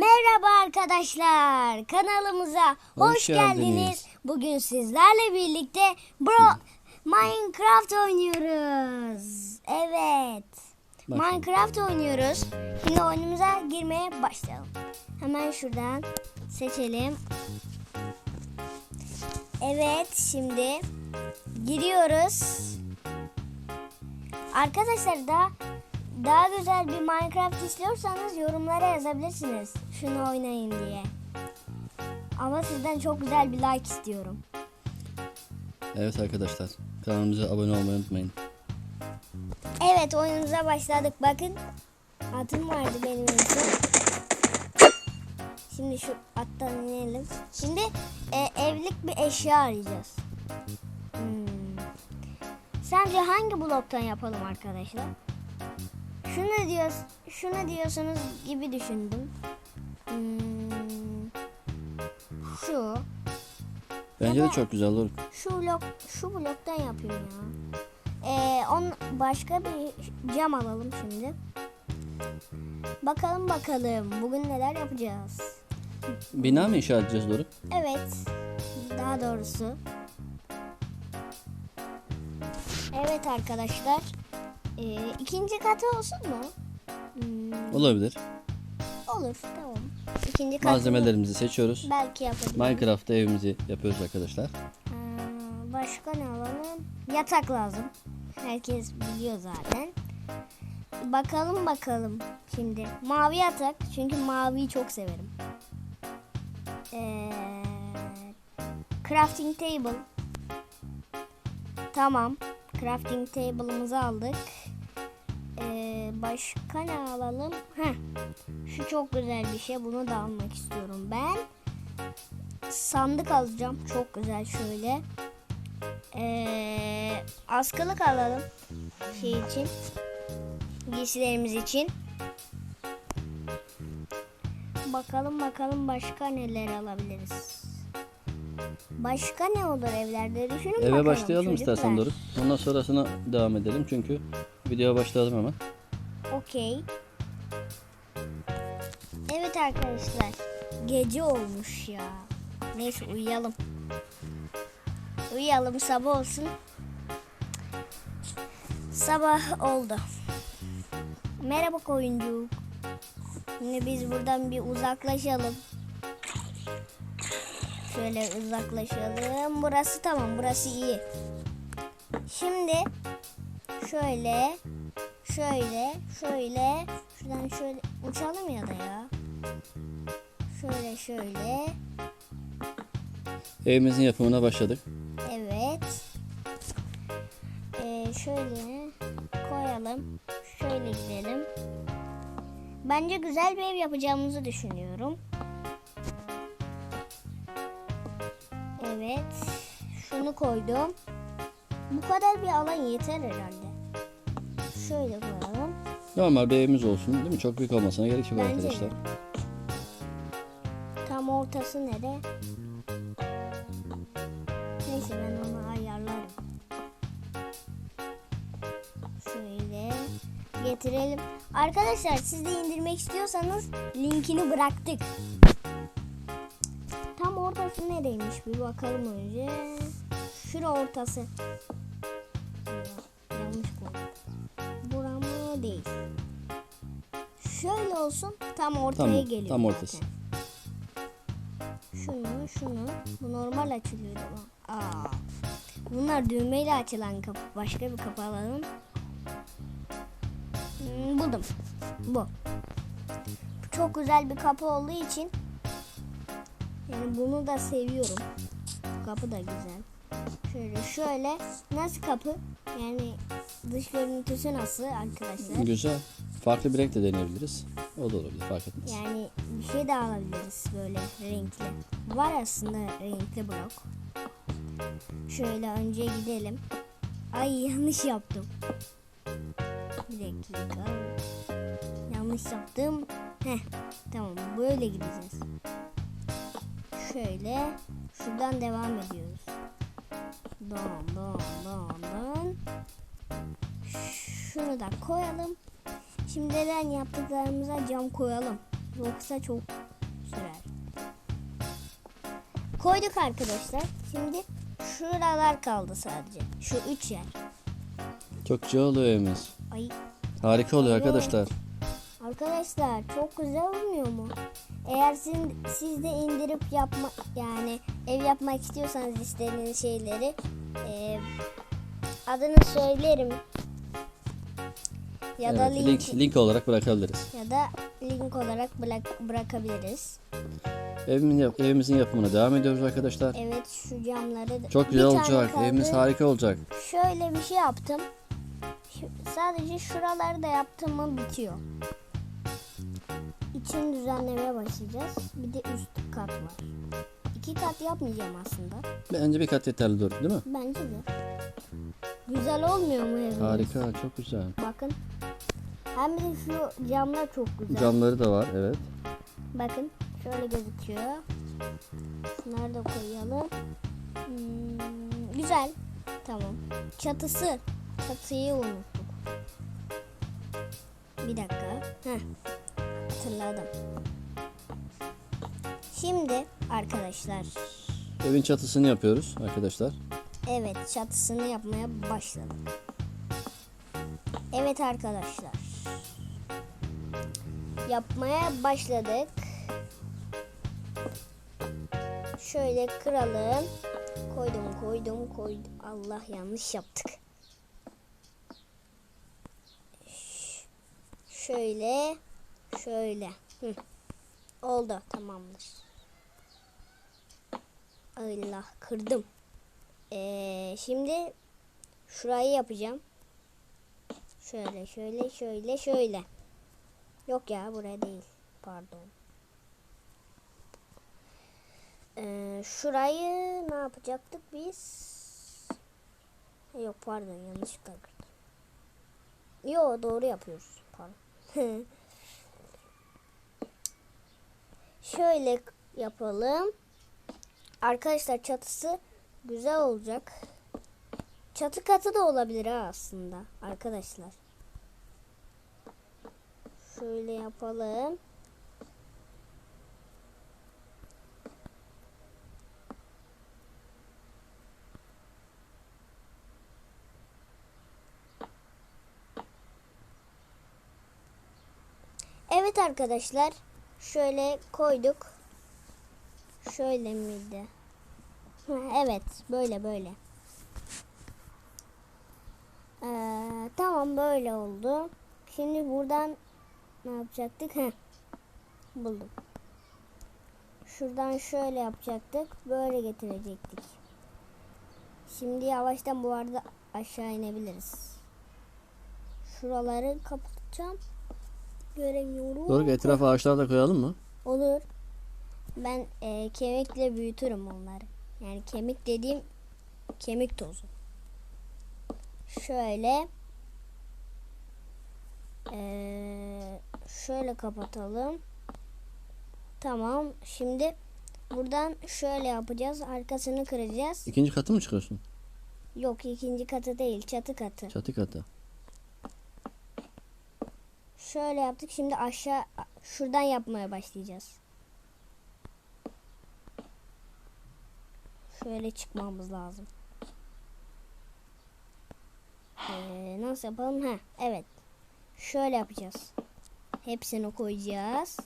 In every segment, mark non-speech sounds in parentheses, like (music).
Merhaba arkadaşlar. Kanalımıza hoş, Hoş geldiniz. geldiniz. Bugün sizlerle birlikte Bro Minecraft oynuyoruz. Evet. Başlayalım. Minecraft oynuyoruz. Şimdi oyunumuza girmeye başlayalım. Hemen şuradan seçelim. Evet, şimdi giriyoruz. Arkadaşlar da daha güzel bir Minecraft istiyorsanız yorumlara yazabilirsiniz. Şunu oynayın diye. Ama sizden çok güzel bir like istiyorum. Evet arkadaşlar kanalımıza abone olmayı unutmayın. Evet oyunumuza başladık. Bakın atım vardı benim için. Şimdi şu attan inelim. Şimdi e, evlilik bir eşya arayacağız. Hmm. Sence hangi bloktan yapalım arkadaşlar? Şunu diyor, şunu diyorsunuz gibi düşündüm. Hmm. Şu, Bence de çok güzel olur. şu blok, şu bloktan yapayım ya. Ee, on başka bir cam alalım şimdi. Bakalım bakalım bugün neler yapacağız. Bina mı inşa edeceğiz Doruk? Evet. Daha doğrusu. Evet arkadaşlar. Ee, ikinci katı olsun mu? Hmm, Olabilir. olur tamam. İkinci katı Malzemelerimizi seçiyoruz. belki yapabilirim. Minecraft'ta evimizi yapıyoruz arkadaşlar. Ee, başka ne alalım? Yatak lazım. Herkes biliyor zaten. Bakalım bakalım şimdi. Mavi yatak. Çünkü maviyi çok severim. Ee, crafting table. Tamam. Crafting table'ımızı aldık. Ee, başka ne alalım? Heh. Şu çok güzel bir şey. Bunu da almak istiyorum ben sandık alacağım. Çok güzel şöyle. Ee, askılık alalım. Şey için. Giysilerimiz için. Bakalım bakalım başka neler alabiliriz. Başka ne olur evlerde düşünün Eve bakalım başlayalım çocuklar. istersen Doruk. Ondan sonrasına devam edelim çünkü videoya başlayalım hemen. Okey. Evet arkadaşlar. Gece olmuş ya. Neyse uyuyalım. Uyuyalım sabah olsun. Sabah oldu. Merhaba koyuncuk. Şimdi biz buradan bir uzaklaşalım. Şöyle uzaklaşalım. Burası tamam. Burası iyi. Şimdi şöyle şöyle şöyle şuradan şöyle uçalım ya da ya. Şöyle şöyle. Evimizin yapımına başladık. Evet. Ee, şöyle koyalım. Şöyle gidelim. Bence güzel bir ev yapacağımızı düşünüyorum. Evet. Şunu koydum. Bu kadar bir alan yeter herhalde. Şöyle koyalım. Normal bir evimiz olsun değil mi? Çok büyük olmasına gerek yok Bence arkadaşlar. de. Tam ortası nere? Neyse ben onu ayarlarım. Şöyle getirelim. Arkadaşlar siz de indirmek istiyorsanız linkini bıraktık. Tam ortası nereymiş bir bakalım önce. Şura ortası. Tam ortaya Tamam, geliyor. tam ortası. zaten. Şunu şunu. Bu normal açılıyordu ama. Aa. Bunlar düğmeyle açılan kapı. Başka bir kapı alalım. Hmm, buldum. Bu. Çok güzel bir kapı olduğu için yani bunu da seviyorum. Kapı da güzel. Şöyle şöyle. Nasıl kapı? Yani dış görüntüsü nasıl arkadaşlar? Güzel. Farklı bir renk de deneyebiliriz. O da olabilir fark etmez. Yani bir şey de alabiliriz böyle renkli. Var aslında renkli blok. Şöyle önce gidelim. Ay yanlış yaptım. Bir dakika. Yanlış yaptım. Heh tamam böyle gideceğiz. Şöyle şuradan devam ediyoruz. Don don don don. Şunu da koyalım. Şimdiden yaptıklarımıza cam koyalım. Yoksa çok sürer. Koyduk arkadaşlar. Şimdi şuralar kaldı sadece. Şu üç yer. Çok güzel oluyor evimiz. Ay. Harika oluyor evet. arkadaşlar. Arkadaşlar çok güzel olmuyor mu? Eğer siz, siz de indirip yapma yani ev yapmak istiyorsanız istediğiniz şeyleri e, adını söylerim ya da Evet, link, link, link olarak bırakabiliriz. ya da link olarak bırak, bırakabiliriz. Evimin yap- evimizin yapımına devam ediyoruz arkadaşlar. Evet şu camları da. Çok güzel olacak. Evimiz harika olacak. Şöyle bir şey yaptım. Şu- sadece şuraları da yaptım mı bitiyor. İçini düzenlemeye başlayacağız. Bir de üst kat var. İki kat yapmayacağım aslında. Bence bir kat yeterli dur değil mi? Bence de. Güzel olmuyor mu evimiz? Harika, çok güzel. Bakın. Hem de şu camlar çok güzel. Camları da var, evet. Bakın şöyle gözüküyor. Şunları da koyalım. Hmm, güzel. Tamam. Çatısı. Çatıyı unuttuk. Bir dakika. Heh. Hatırladım. Şimdi arkadaşlar. Evin çatısını yapıyoruz arkadaşlar. Evet çatısını yapmaya başladık. Evet arkadaşlar. Yapmaya başladık. Şöyle kıralım. Koydum koydum koydum. Allah yanlış yaptık. Şöyle. Şöyle. Hı. Oldu tamamdır. Allah kırdım. Ee, şimdi şurayı yapacağım. Şöyle şöyle şöyle şöyle. Yok ya buraya değil. Pardon. Ee, şurayı ne yapacaktık biz? Yok pardon yanlışlıkla kırdım. Yo doğru yapıyoruz. Pardon. (laughs) Şöyle yapalım. Arkadaşlar çatısı güzel olacak. Çatı katı da olabilir ha aslında arkadaşlar. Şöyle yapalım. Evet arkadaşlar. Şöyle koyduk. Şöyle miydi? Evet, böyle böyle. Ee, tamam böyle oldu. Şimdi buradan ne yapacaktık? Heh, buldum. Şuradan şöyle yapacaktık. Böyle getirecektik. Şimdi yavaştan bu arada aşağı inebiliriz. Şuraları kapatacağım. Göremiyorum. Doğru etrafa ağaçlar da koyalım mı? Olur. Ben e, kemikle büyütürüm onları. Yani kemik dediğim kemik tozu. Şöyle e, şöyle kapatalım. Tamam. Şimdi buradan şöyle yapacağız. Arkasını kıracağız. İkinci katı mı çıkıyorsun? Yok ikinci katı değil. Çatı katı. Çatı katı. Şöyle yaptık. Şimdi aşağı şuradan yapmaya başlayacağız. Şöyle çıkmamız lazım. Ee, nasıl yapalım? Ha, evet. Şöyle yapacağız. Hepsini koyacağız.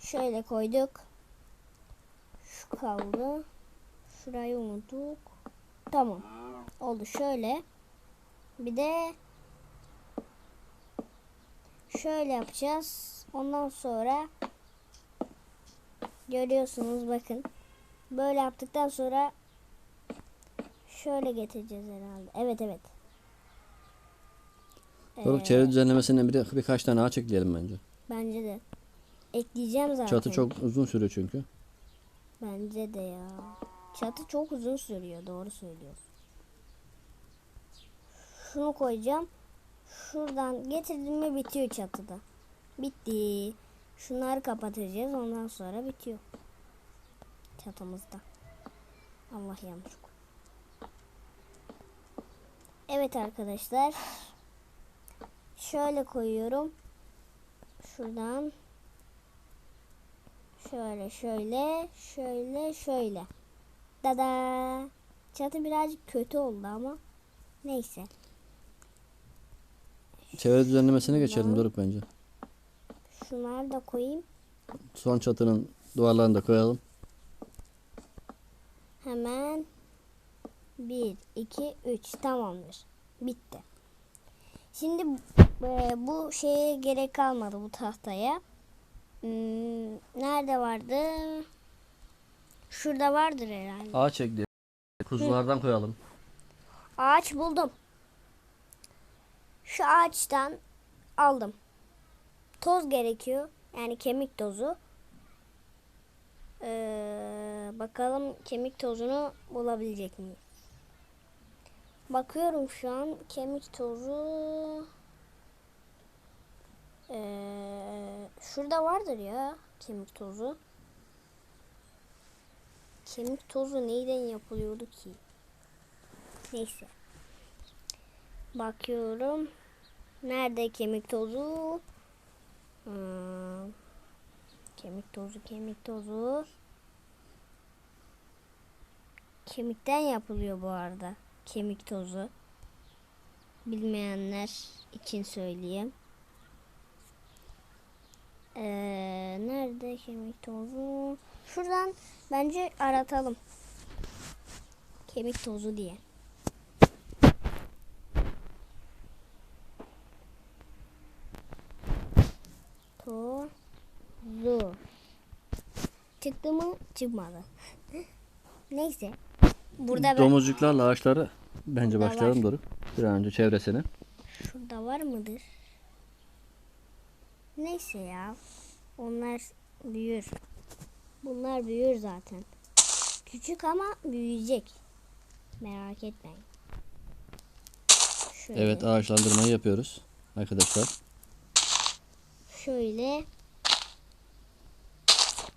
Şöyle koyduk. Şu kaldı. Şurayı unuttuk. Tamam. Oldu şöyle. Bir de şöyle yapacağız. Ondan sonra görüyorsunuz bakın. Böyle yaptıktan sonra şöyle getireceğiz herhalde. Evet evet. Doğru Ee, çevre düzenlemesine bir, birkaç tane ağaç ekleyelim bence. Bence de. Ekleyeceğim zaten. Çatı çok uzun sürüyor çünkü. Bence de ya. Çatı çok uzun sürüyor. Doğru söylüyorsun. Şunu koyacağım. Şuradan getirdim mi bitiyor çatıda. Bitti. Şunları kapatacağız. Ondan sonra bitiyor. Çatımızda. Allah koy. Evet arkadaşlar. Şöyle koyuyorum. Şuradan şöyle şöyle şöyle şöyle. Dada. Çatı birazcık kötü oldu ama neyse. Çevre düzenlemesine geçelim. Doruk bence. Şunları da koyayım. Son çatının duvarlarını da koyalım. Hemen 1 2 3 tamamdır. Bitti. Şimdi e, bu şeye gerek kalmadı bu tahtaya. Hmm, nerede vardı? Şurada vardır herhalde. Ağaç ekleyelim. Kuzulardan koyalım. Ağaç buldum. Şu ağaçtan aldım. Toz gerekiyor. Yani kemik tozu. Ee, bakalım kemik tozunu bulabilecek miyiz? Bakıyorum şu an kemik tozu. Ee, şurada vardır ya kemik tozu. Kemik tozu neyden yapılıyordu ki? Neyse. Bakıyorum. Nerede kemik tozu? Hmm. Kemik tozu, kemik tozu. Kemikten yapılıyor bu arada. Kemik tozu. Bilmeyenler için söyleyeyim. Ee, nerede kemik tozu? Şuradan bence aratalım. Kemik tozu diye. Tozu. Çıktı mı? Çıkmadı. (laughs) Neyse. Burada ben... Domuzcuklarla ağaçları bence Burada başlayalım var. Doruk. Bir an önce çevresini. Şurada var mıdır? Neyse ya. Onlar büyür. Bunlar büyür zaten. Küçük ama büyüyecek. Merak etmeyin. Şöyle, Evet ağaçlandırmayı yapıyoruz arkadaşlar. Şöyle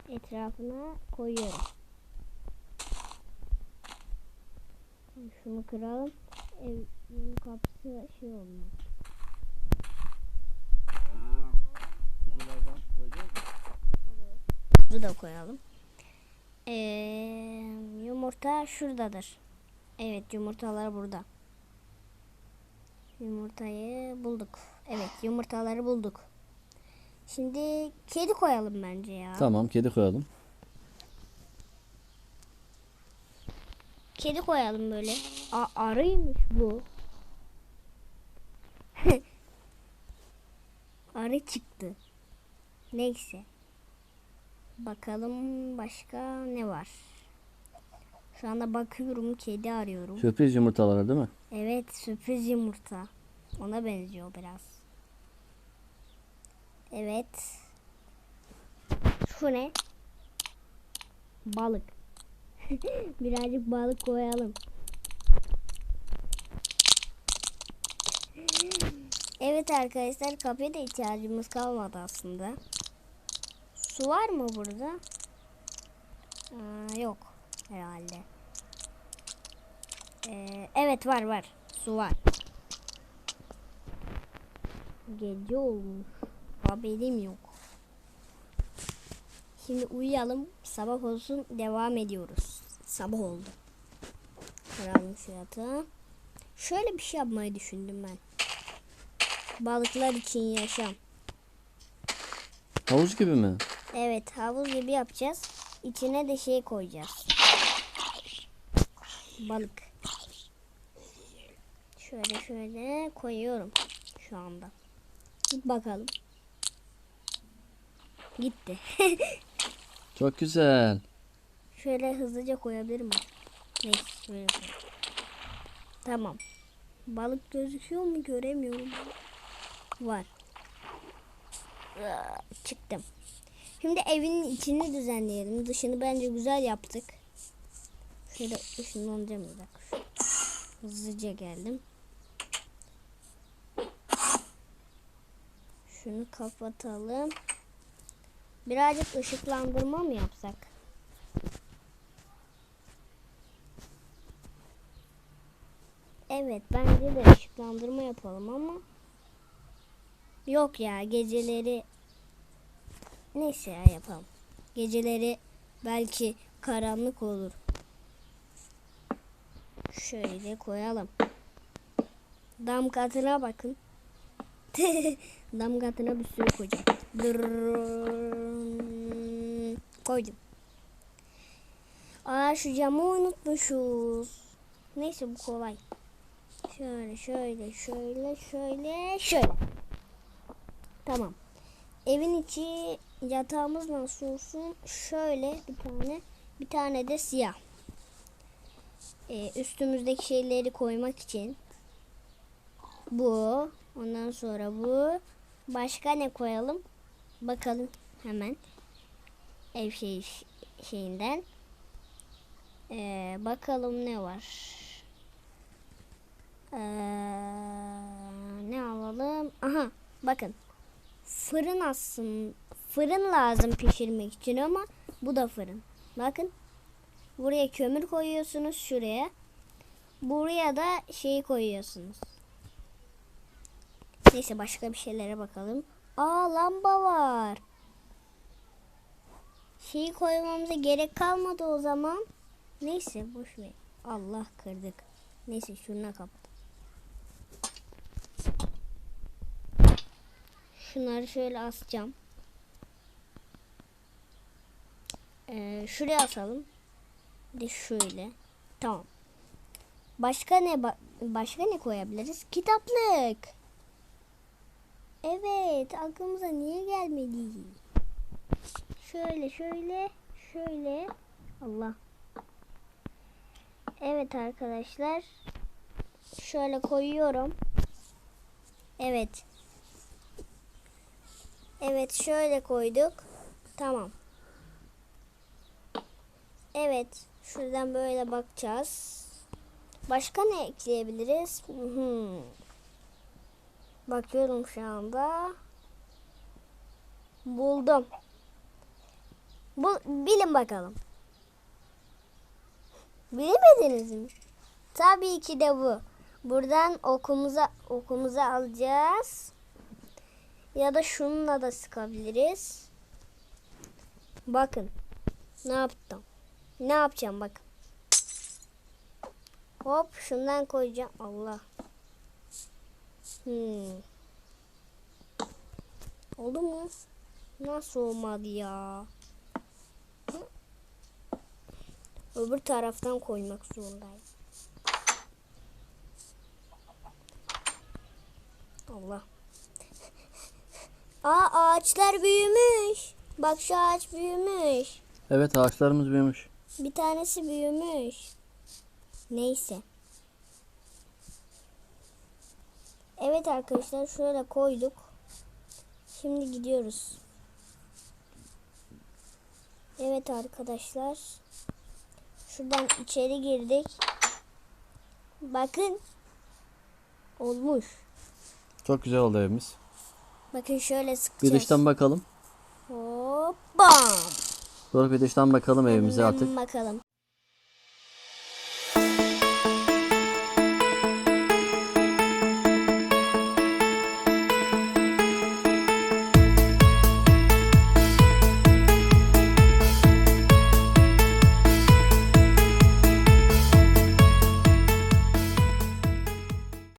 etrafına koyuyorum. Şunu kıralım. Evin kapısı şey olmaz. Bunu da koyalım. Ee, yumurta şuradadır. Evet yumurtalar burada. Yumurtayı bulduk. Evet yumurtaları bulduk. Şimdi kedi koyalım bence ya. Tamam kedi koyalım. Kedi koyalım böyle. A arıymış bu. (laughs) Arı çıktı. Neyse. Bakalım başka ne var. Şu anda bakıyorum kedi arıyorum. Sürpriz yumurtaları değil mi? Evet sürpriz yumurta. Ona benziyor biraz. Evet. Şu ne? Balık. (laughs) Birazcık balık koyalım. Evet arkadaşlar kapıya da ihtiyacımız kalmadı aslında. Su var mı burada? Aa, yok herhalde. Ee, evet var var. Su var. Gece olmuş. Haberim yok. Şimdi uyuyalım. Sabah olsun devam ediyoruz. Sabah oldu. Kıralım şu yatağı. Şöyle bir şey yapmayı düşündüm ben. Balıklar için yaşam. Havuz gibi mi? Evet havuz gibi yapacağız. İçine de şey koyacağız. Balık. Şöyle şöyle koyuyorum şu anda. Git bakalım. Gitti. (laughs) Çok güzel. şöyle hızlıca koyabilirim mi? Neyse şöyle koyayım. Tamam. Balık gözüküyor mu göremiyorum. Var. Çıktım. Şimdi evin içini düzenleyelim. Dışını bence güzel yaptık. Şöyle ışınlanacağım bir dakika. Hızlıca geldim. Şunu kapatalım. Birazcık ışıklandırma mı yapsak? Evet bence de ışıklandırma yapalım ama yok ya geceleri neyse ya yapalım. Geceleri belki karanlık olur. Şöyle koyalım. Dam katına bakın. (laughs) Dam katına bir sürü koyacağım. Koydum. Aa şu camı unutmuşuz. Neyse bu kolay. Şöyle şöyle şöyle şöyle şöyle. Tamam. Evin içi yatağımız nasıl olsun? Şöyle bir tane bir tane de siyah. Ee, üstümüzdeki şeyleri koymak için bu. Ondan sonra bu. Başka ne koyalım? Bakalım hemen. Ev şey, şeyinden. Ee, bakalım ne var. Ee, ne alalım? Aha bakın. Fırın aslında fırın lazım pişirmek için ama bu da fırın. Bakın. Buraya kömür koyuyorsunuz şuraya. Buraya da şey koyuyorsunuz. Neyse başka bir şeylere bakalım. Aa lamba var. Şeyi koymamıza gerek kalmadı o zaman. Neyse boş ver. Allah kırdık. Neyse şuna kapat. Şunları şöyle asacağım. Ee, şuraya asalım. Bir de şöyle. Tamam. Başka ne ba- başka ne koyabiliriz? Kitaplık. Evet, aklımıza niye gelmedi? Şöyle şöyle şöyle. Allah. Evet arkadaşlar. Şöyle koyuyorum. Evet. Evet şöyle koyduk. Tamam. Evet. Şuradan böyle bakacağız. Başka ne ekleyebiliriz? Hmm. Bakıyorum şu anda. Buldum. Bu, bilin bakalım. Bilemediniz mi? Tabii ki de bu. Buradan okumuza okumuza alacağız. Ya da şununla da sıkabiliriz. Bakın. Ne yaptım? Ne yapacağım bakın. Hop şundan koyacağım. Allah. Hmm. Oldu mu? Nasıl olmadı ya? Hı? Öbür taraftan koymak zorundayım. Allah. Aa ağaçlar büyümüş. Bak şu ağaç büyümüş. Evet ağaçlarımız büyümüş. Bir tanesi büyümüş. Neyse. Evet arkadaşlar şöyle koyduk. Şimdi gidiyoruz. Evet arkadaşlar. Şuradan içeri girdik. Bakın. Olmuş. Çok güzel oldu evimiz. Bakın şöyle Bir sıkacağız. dıştan bakalım. Hop bam. Doğru bir dıştan bakalım evimize artık. Bakalım.